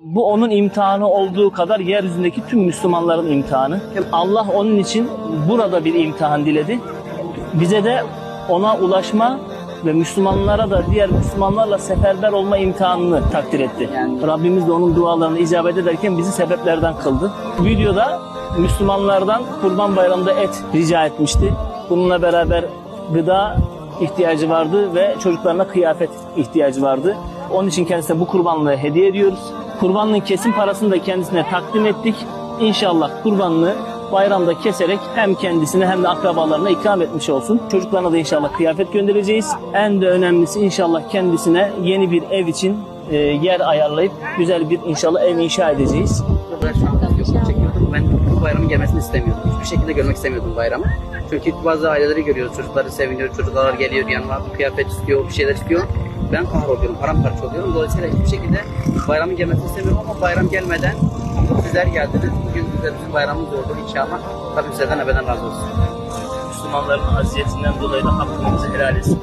Bu onun imtihanı olduğu kadar yeryüzündeki tüm Müslümanların imtihanı. Allah onun için burada bir imtihan diledi. Bize de ona ulaşma ve Müslümanlara da diğer Müslümanlarla seferber olma imtihanını takdir etti. Yani- Rabbimiz de onun dualarını icabet ederken bizi sebeplerden kıldı. Videoda Müslümanlardan Kurban Bayramı'nda et rica etmişti. Bununla beraber gıda ihtiyacı vardı ve çocuklarına kıyafet ihtiyacı vardı. Onun için kendisine bu kurbanlığı hediye ediyoruz. Kurbanlığın kesim parasını da kendisine takdim ettik. İnşallah kurbanlığı bayramda keserek hem kendisine hem de akrabalarına ikram etmiş olsun. Çocuklarına da inşallah kıyafet göndereceğiz. En de önemlisi inşallah kendisine yeni bir ev için e, yer ayarlayıp güzel bir inşallah ev inşa edeceğiz. Ben şu an videosunu çekiyordum. Ben bu bayramın gelmesini istemiyordum. Hiçbir şekilde görmek istemiyordum bayramı. Çünkü bazı aileleri görüyoruz. Çocukları seviniyor. Çocuklar geliyor yanıma kıyafet istiyor, bir şeyler istiyor. Ben kahroluyorum, paramparça oluyorum. Dolayısıyla hiçbir şekilde bayramın gelmesini istemiyorum ama bayram gelmeden sizler geldiniz. Bugün güzel bizim bayramımız oldu inşallah. Tabii sizlerden ebeden razı olsun. Müslümanların aziyetinden dolayı da hakkımızı helal etsin.